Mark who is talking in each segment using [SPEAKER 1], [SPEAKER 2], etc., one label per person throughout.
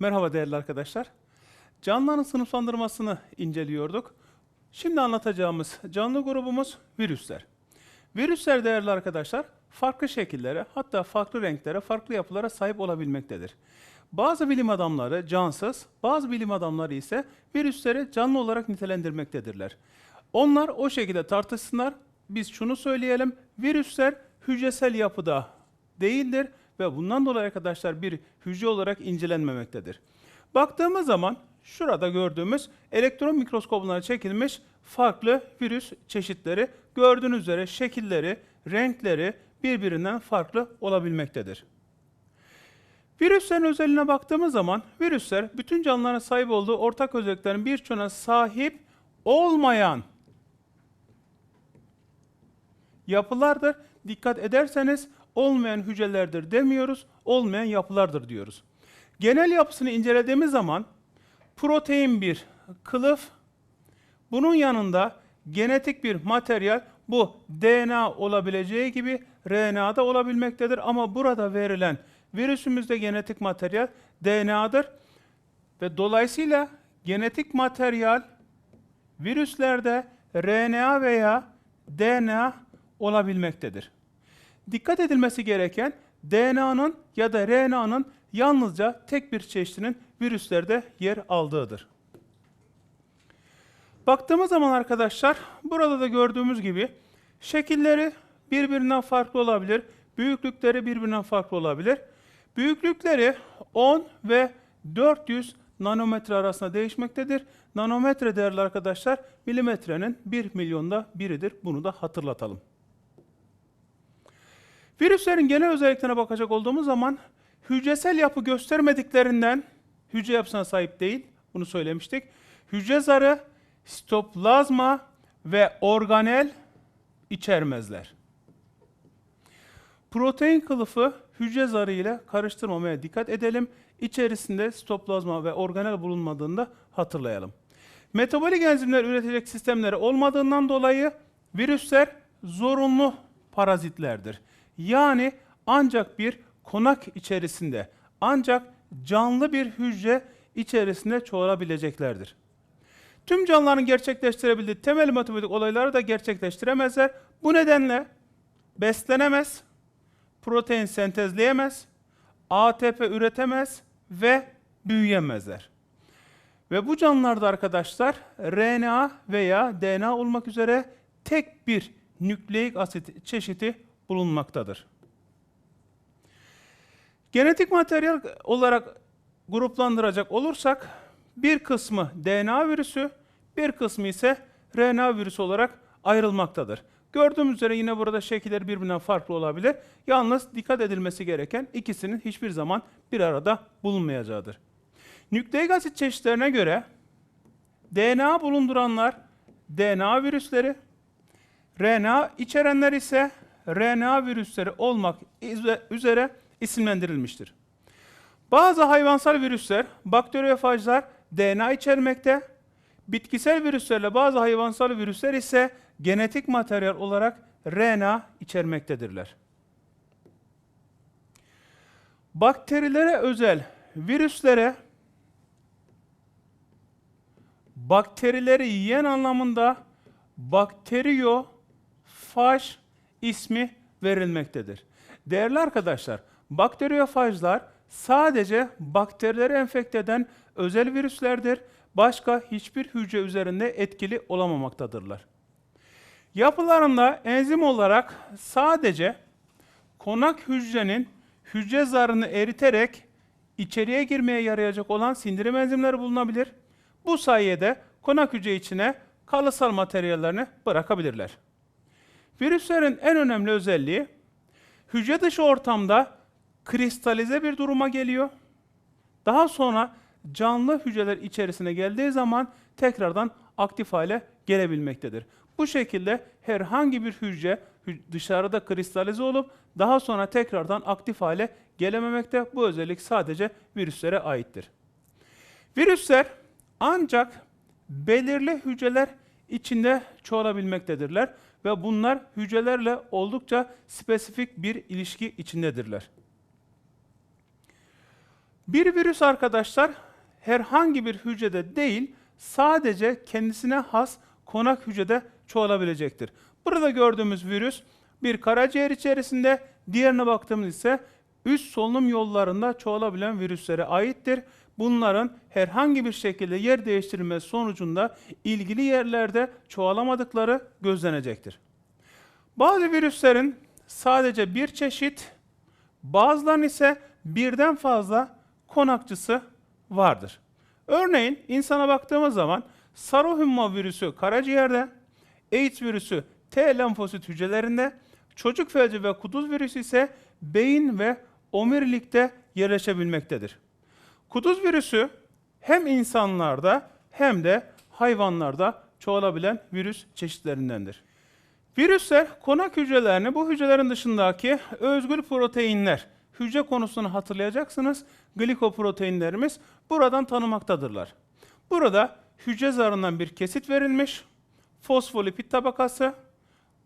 [SPEAKER 1] Merhaba değerli arkadaşlar. Canlıların sınıflandırmasını inceliyorduk. Şimdi anlatacağımız canlı grubumuz virüsler. Virüsler değerli arkadaşlar farklı şekillere hatta farklı renklere, farklı yapılara sahip olabilmektedir. Bazı bilim adamları cansız, bazı bilim adamları ise virüsleri canlı olarak nitelendirmektedirler. Onlar o şekilde tartışsınlar. Biz şunu söyleyelim. Virüsler hücresel yapıda değildir ve bundan dolayı arkadaşlar bir hücre olarak incelenmemektedir. Baktığımız zaman şurada gördüğümüz elektron mikroskopuna çekilmiş farklı virüs çeşitleri gördüğünüz üzere şekilleri, renkleri birbirinden farklı olabilmektedir. Virüslerin özelliğine baktığımız zaman virüsler bütün canlıların sahip olduğu ortak özelliklerin birçoğuna sahip olmayan yapılardır. Dikkat ederseniz olmayan hücrelerdir demiyoruz, olmayan yapılardır diyoruz. Genel yapısını incelediğimiz zaman protein bir kılıf, bunun yanında genetik bir materyal bu DNA olabileceği gibi RNA da olabilmektedir ama burada verilen virüsümüzde genetik materyal DNA'dır ve dolayısıyla genetik materyal virüslerde RNA veya DNA olabilmektedir. Dikkat edilmesi gereken DNA'nın ya da RNA'nın yalnızca tek bir çeşidinin virüslerde yer aldığıdır. Baktığımız zaman arkadaşlar burada da gördüğümüz gibi şekilleri birbirinden farklı olabilir. Büyüklükleri birbirinden farklı olabilir. Büyüklükleri 10 ve 400 nanometre arasında değişmektedir. Nanometre değerli arkadaşlar milimetrenin 1 milyonda biridir. Bunu da hatırlatalım. Virüslerin genel özelliklerine bakacak olduğumuz zaman hücresel yapı göstermediklerinden hücre yapısına sahip değil. Bunu söylemiştik. Hücre zarı, sitoplazma ve organel içermezler. Protein kılıfı hücre zarı ile karıştırmamaya dikkat edelim. İçerisinde sitoplazma ve organel bulunmadığında hatırlayalım. Metabolik enzimler üretecek sistemleri olmadığından dolayı virüsler zorunlu parazitlerdir. Yani ancak bir konak içerisinde, ancak canlı bir hücre içerisinde çoğalabileceklerdir. Tüm canlıların gerçekleştirebildiği temel matematik olayları da gerçekleştiremezler. Bu nedenle beslenemez, protein sentezleyemez, ATP üretemez ve büyüyemezler. Ve bu canlılarda arkadaşlar RNA veya DNA olmak üzere tek bir nükleik asit çeşidi bulunmaktadır. Genetik materyal olarak gruplandıracak olursak bir kısmı DNA virüsü, bir kısmı ise RNA virüsü olarak ayrılmaktadır. Gördüğümüz üzere yine burada şekilleri birbirinden farklı olabilir. Yalnız dikkat edilmesi gereken ikisinin hiçbir zaman bir arada bulunmayacağıdır. Nükleik asit çeşitlerine göre DNA bulunduranlar DNA virüsleri, RNA içerenler ise RNA virüsleri olmak üzere isimlendirilmiştir. Bazı hayvansal virüsler, bakteriyofajlar DNA içermekte, bitkisel virüslerle bazı hayvansal virüsler ise genetik materyal olarak RNA içermektedirler. Bakterilere özel virüslere bakterileri yiyen anlamında bakteriyofaj ismi verilmektedir. Değerli arkadaşlar, bakteriyofajlar sadece bakterileri enfekte eden özel virüslerdir. Başka hiçbir hücre üzerinde etkili olamamaktadırlar. Yapılarında enzim olarak sadece konak hücrenin hücre zarını eriterek içeriye girmeye yarayacak olan sindirim enzimleri bulunabilir. Bu sayede konak hücre içine kalısal materyallerini bırakabilirler. Virüslerin en önemli özelliği hücre dışı ortamda kristalize bir duruma geliyor. Daha sonra canlı hücreler içerisine geldiği zaman tekrardan aktif hale gelebilmektedir. Bu şekilde herhangi bir hücre dışarıda kristalize olup daha sonra tekrardan aktif hale gelememekte. Bu özellik sadece virüslere aittir. Virüsler ancak belirli hücreler içinde çoğalabilmektedirler ve bunlar hücrelerle oldukça spesifik bir ilişki içindedirler. Bir virüs arkadaşlar herhangi bir hücrede değil, sadece kendisine has konak hücrede çoğalabilecektir. Burada gördüğümüz virüs bir karaciğer içerisinde, diğerine baktığımız ise üst solunum yollarında çoğalabilen virüslere aittir. Bunların herhangi bir şekilde yer değiştirilmesi sonucunda ilgili yerlerde çoğalamadıkları gözlenecektir. Bazı virüslerin sadece bir çeşit, bazılarının ise birden fazla konakçısı vardır. Örneğin insana baktığımız zaman sarı virüsü karaciğerde, AIDS virüsü T lenfosit hücrelerinde, çocuk felci ve kuduz virüsü ise beyin ve omurilikte yerleşebilmektedir. Kuduz virüsü hem insanlarda hem de hayvanlarda çoğalabilen virüs çeşitlerindendir. Virüsler konak hücrelerini bu hücrelerin dışındaki özgül proteinler, hücre konusunu hatırlayacaksınız. Glikoproteinlerimiz buradan tanımaktadırlar. Burada hücre zarından bir kesit verilmiş, fosfolipid tabakası,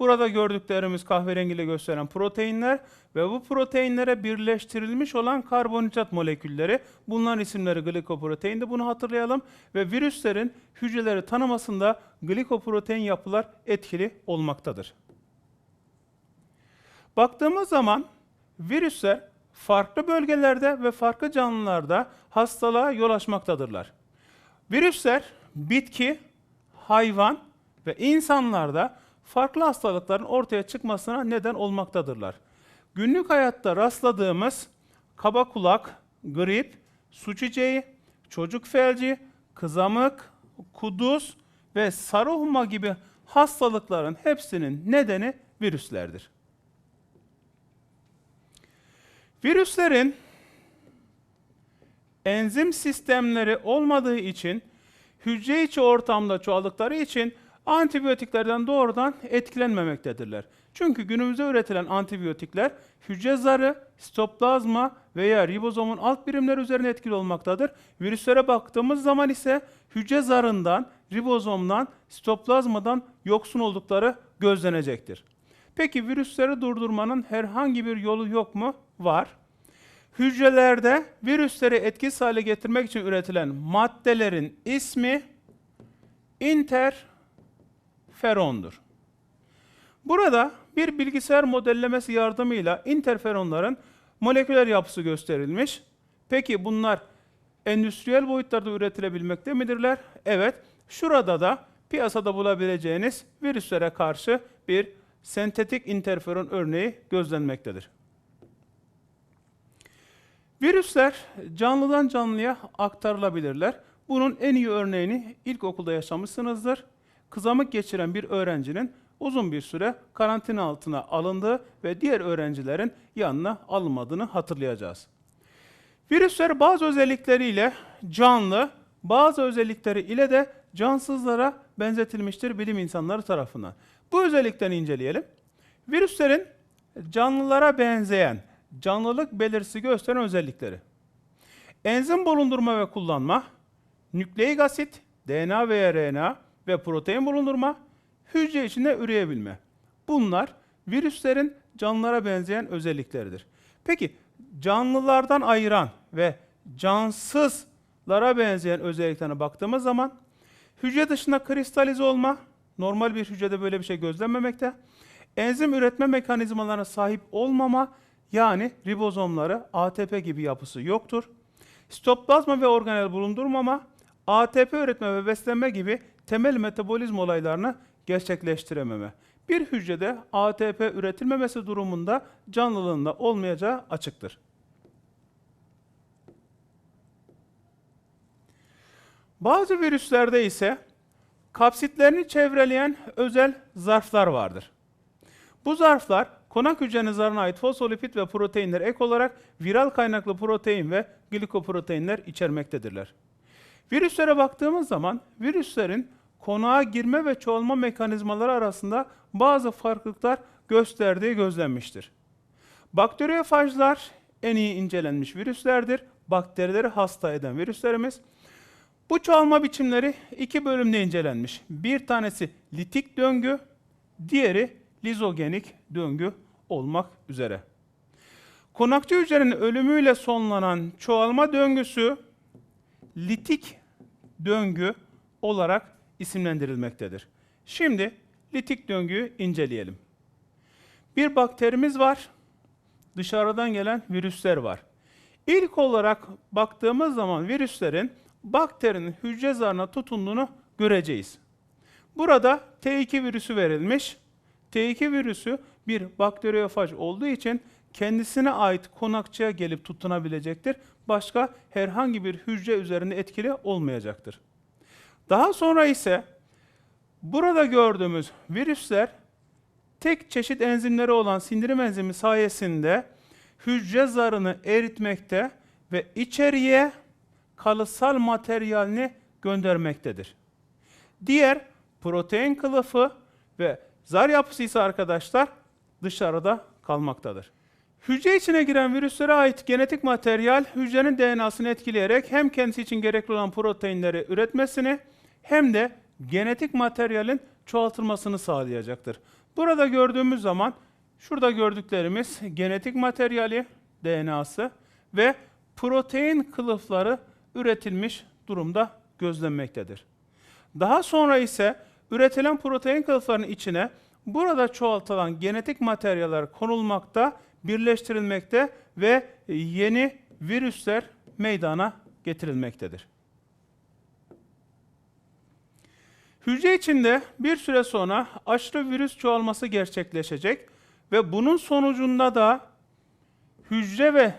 [SPEAKER 1] burada gördüklerimiz kahverengiyle gösteren proteinler ve bu proteinlere birleştirilmiş olan karbonhidrat molekülleri, bunların isimleri glikoproteindi, bunu hatırlayalım ve virüslerin hücreleri tanımasında glikoprotein yapılar etkili olmaktadır. Baktığımız zaman virüsler farklı bölgelerde ve farklı canlılarda hastalığa yol açmaktadırlar. Virüsler bitki, hayvan ve insanlarda farklı hastalıkların ortaya çıkmasına neden olmaktadırlar. Günlük hayatta rastladığımız kaba kulak, grip, su çiçeği, çocuk felci, kızamık, kuduz ve sarı huma gibi hastalıkların hepsinin nedeni virüslerdir. Virüslerin enzim sistemleri olmadığı için hücre içi ortamda çoğaldıkları için antibiyotiklerden doğrudan etkilenmemektedirler. Çünkü günümüzde üretilen antibiyotikler hücre zarı, sitoplazma veya ribozomun alt birimleri üzerine etkili olmaktadır. Virüslere baktığımız zaman ise hücre zarından, ribozomdan, sitoplazmadan yoksun oldukları gözlenecektir. Peki virüsleri durdurmanın herhangi bir yolu yok mu? Var. Hücrelerde virüsleri etkisiz hale getirmek için üretilen maddelerin ismi interferondur. Burada bir bilgisayar modellemesi yardımıyla interferonların moleküler yapısı gösterilmiş. Peki bunlar endüstriyel boyutlarda üretilebilmekte midirler? Evet. Şurada da piyasada bulabileceğiniz virüslere karşı bir sentetik interferon örneği gözlenmektedir. Virüsler canlıdan canlıya aktarılabilirler. Bunun en iyi örneğini ilkokulda yaşamışsınızdır. Kızamık geçiren bir öğrencinin uzun bir süre karantina altına alındığı ve diğer öğrencilerin yanına alınmadığını hatırlayacağız. Virüsler bazı özellikleriyle canlı, bazı özellikleri ile de cansızlara benzetilmiştir bilim insanları tarafından. Bu özelliklerini inceleyelim. Virüslerin canlılara benzeyen, canlılık belirtisi gösteren özellikleri. Enzim bulundurma ve kullanma, nükleik asit, DNA veya RNA ve protein bulundurma, hücre içinde üreyebilme. Bunlar virüslerin canlılara benzeyen özellikleridir. Peki canlılardan ayıran ve cansızlara benzeyen özelliklerine baktığımız zaman hücre dışında kristalize olma, normal bir hücrede böyle bir şey gözlenmemekte. Enzim üretme mekanizmalarına sahip olmama, yani ribozomları ATP gibi yapısı yoktur. Sitoplazma ve organel bulundurmama, ATP üretme ve beslenme gibi temel metabolizma olaylarını gerçekleştirememe. Bir hücrede ATP üretilmemesi durumunda canlılığında olmayacağı açıktır. Bazı virüslerde ise kapsitlerini çevreleyen özel zarflar vardır. Bu zarflar konak hücrenin zarına ait fosfolipid ve proteinler ek olarak viral kaynaklı protein ve glikoproteinler içermektedirler. Virüslere baktığımız zaman virüslerin konağa girme ve çoğalma mekanizmaları arasında bazı farklılıklar gösterdiği gözlenmiştir. Bakteriyofajlar en iyi incelenmiş virüslerdir. Bakterileri hasta eden virüslerimiz. Bu çoğalma biçimleri iki bölümde incelenmiş. Bir tanesi litik döngü, diğeri lizogenik döngü olmak üzere. Konakçı hücrenin ölümüyle sonlanan çoğalma döngüsü litik döngü olarak isimlendirilmektedir. Şimdi litik döngüyü inceleyelim. Bir bakterimiz var. Dışarıdan gelen virüsler var. İlk olarak baktığımız zaman virüslerin bakterinin hücre zarına tutunduğunu göreceğiz. Burada T2 virüsü verilmiş. T2 virüsü bir bakteriyofaj olduğu için kendisine ait konakçıya gelip tutunabilecektir. Başka herhangi bir hücre üzerinde etkili olmayacaktır. Daha sonra ise burada gördüğümüz virüsler tek çeşit enzimleri olan sindirim enzimi sayesinde hücre zarını eritmekte ve içeriye kalıtsal materyalini göndermektedir. Diğer protein kılıfı ve zar yapısı ise arkadaşlar dışarıda kalmaktadır. Hücre içine giren virüslere ait genetik materyal hücrenin DNA'sını etkileyerek hem kendisi için gerekli olan proteinleri üretmesini hem de genetik materyalin çoğaltılmasını sağlayacaktır. Burada gördüğümüz zaman şurada gördüklerimiz genetik materyali DNA'sı ve protein kılıfları üretilmiş durumda gözlenmektedir. Daha sonra ise üretilen protein kılıflarının içine burada çoğaltılan genetik materyaller konulmakta, birleştirilmekte ve yeni virüsler meydana getirilmektedir. Hücre içinde bir süre sonra aşırı virüs çoğalması gerçekleşecek ve bunun sonucunda da hücre ve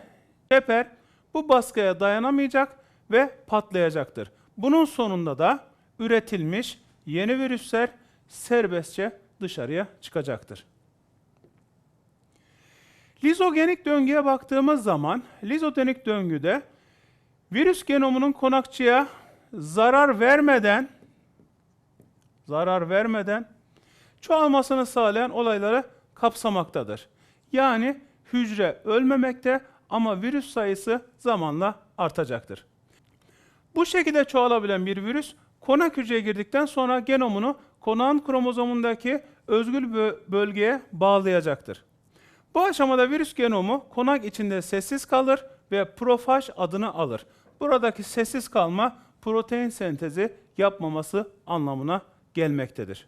[SPEAKER 1] çeper bu baskıya dayanamayacak ve patlayacaktır. Bunun sonunda da üretilmiş yeni virüsler serbestçe dışarıya çıkacaktır. Lizogenik döngüye baktığımız zaman lizogenik döngüde virüs genomunun konakçıya zarar vermeden zarar vermeden çoğalmasını sağlayan olayları kapsamaktadır. Yani hücre ölmemekte ama virüs sayısı zamanla artacaktır. Bu şekilde çoğalabilen bir virüs konak hücreye girdikten sonra genomunu konağın kromozomundaki özgül bö- bölgeye bağlayacaktır. Bu aşamada virüs genomu konak içinde sessiz kalır ve profaj adını alır. Buradaki sessiz kalma protein sentezi yapmaması anlamına gelmektedir.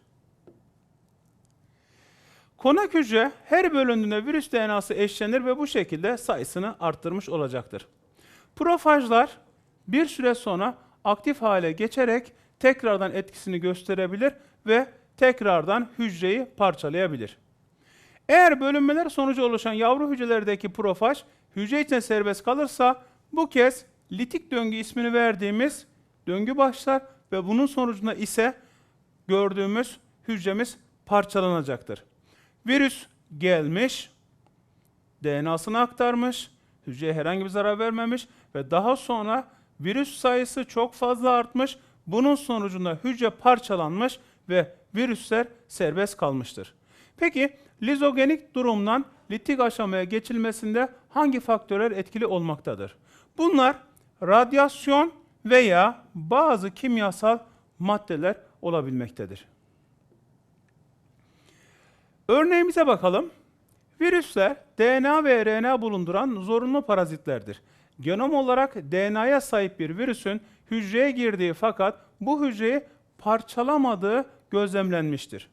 [SPEAKER 1] Konak hücre her bölündüğünde virüs DNA'sı eşlenir ve bu şekilde sayısını arttırmış olacaktır. Profajlar bir süre sonra aktif hale geçerek tekrardan etkisini gösterebilir ve tekrardan hücreyi parçalayabilir. Eğer bölünmeler sonucu oluşan yavru hücrelerdeki profaj hücre içine serbest kalırsa bu kez litik döngü ismini verdiğimiz döngü başlar ve bunun sonucunda ise gördüğümüz hücremiz parçalanacaktır. Virüs gelmiş, DNA'sını aktarmış, hücreye herhangi bir zarar vermemiş ve daha sonra virüs sayısı çok fazla artmış. Bunun sonucunda hücre parçalanmış ve virüsler serbest kalmıştır. Peki lizogenik durumdan litik aşamaya geçilmesinde hangi faktörler etkili olmaktadır? Bunlar radyasyon veya bazı kimyasal maddeler olabilmektedir. Örneğimize bakalım. Virüsler DNA ve RNA bulunduran zorunlu parazitlerdir. Genom olarak DNA'ya sahip bir virüsün hücreye girdiği fakat bu hücreyi parçalamadığı gözlemlenmiştir.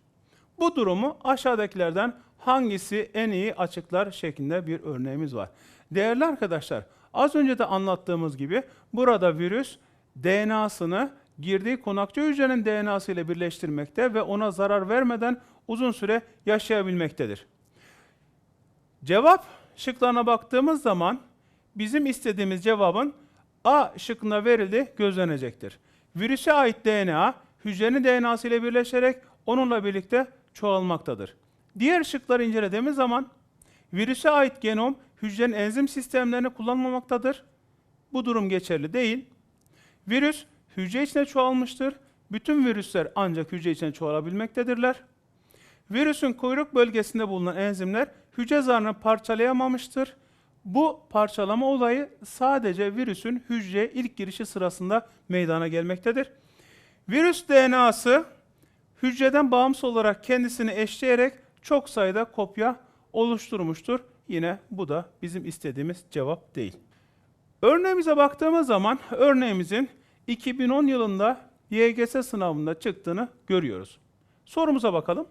[SPEAKER 1] Bu durumu aşağıdakilerden hangisi en iyi açıklar şeklinde bir örneğimiz var. Değerli arkadaşlar, az önce de anlattığımız gibi burada virüs DNA'sını girdiği konakçı hücrenin DNA'sı ile birleştirmekte ve ona zarar vermeden uzun süre yaşayabilmektedir. Cevap şıklarına baktığımız zaman bizim istediğimiz cevabın A şıkkında verildi gözlenecektir. Virüse ait DNA hücrenin DNA'sı ile birleşerek onunla birlikte çoğalmaktadır. Diğer şıkları incelediğimiz zaman virüse ait genom hücrenin enzim sistemlerini kullanmamaktadır. Bu durum geçerli değil. Virüs hücre içine çoğalmıştır. Bütün virüsler ancak hücre içine çoğalabilmektedirler. Virüsün kuyruk bölgesinde bulunan enzimler hücre zarını parçalayamamıştır. Bu parçalama olayı sadece virüsün hücreye ilk girişi sırasında meydana gelmektedir. Virüs DNA'sı hücreden bağımsız olarak kendisini eşleyerek çok sayıda kopya oluşturmuştur. Yine bu da bizim istediğimiz cevap değil. Örneğimize baktığımız zaman örneğimizin 2010 yılında YGS sınavında çıktığını görüyoruz. Sorumuza bakalım.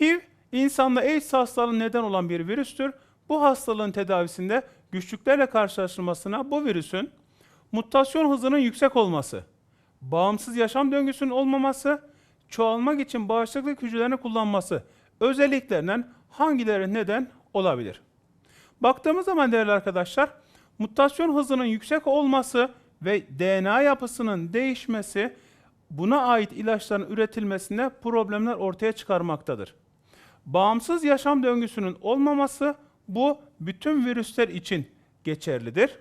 [SPEAKER 1] HIV, insanda AIDS hastalığına neden olan bir virüstür. Bu hastalığın tedavisinde güçlüklerle karşılaşılmasına bu virüsün mutasyon hızının yüksek olması, bağımsız yaşam döngüsünün olmaması, çoğalmak için bağışıklık hücrelerini kullanması özelliklerinden hangileri neden olabilir? Baktığımız zaman değerli arkadaşlar, mutasyon hızının yüksek olması ve DNA yapısının değişmesi buna ait ilaçların üretilmesinde problemler ortaya çıkarmaktadır. Bağımsız yaşam döngüsünün olmaması bu bütün virüsler için geçerlidir.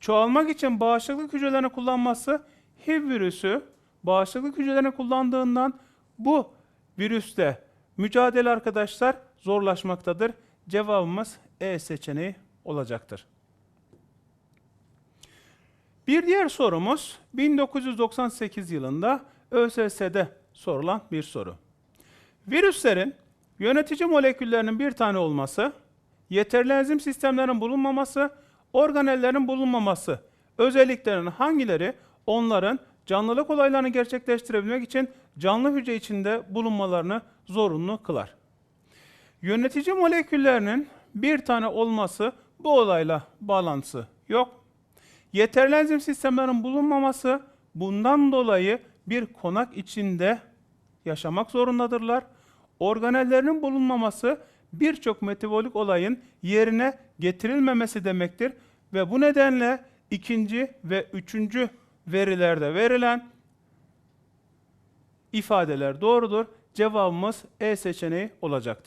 [SPEAKER 1] Çoğalmak için bağışıklık hücrelerini kullanması HIV virüsü bağışıklık hücrelerini kullandığından bu virüste mücadele arkadaşlar zorlaşmaktadır. Cevabımız E seçeneği olacaktır. Bir diğer sorumuz 1998 yılında ÖSS'de sorulan bir soru. Virüslerin yönetici moleküllerinin bir tane olması, yeterli enzim sistemlerinin bulunmaması, organellerin bulunmaması özelliklerinin hangileri onların canlılık olaylarını gerçekleştirebilmek için canlı hücre içinde bulunmalarını zorunlu kılar. Yönetici moleküllerinin bir tane olması bu olayla bağlantısı yok. Yeterli enzim sistemlerinin bulunmaması bundan dolayı bir konak içinde yaşamak zorundadırlar. Organellerinin bulunmaması birçok metabolik olayın yerine getirilmemesi demektir ve bu nedenle ikinci ve üçüncü verilerde verilen ifadeler doğrudur. Cevabımız E seçeneği olacaktır.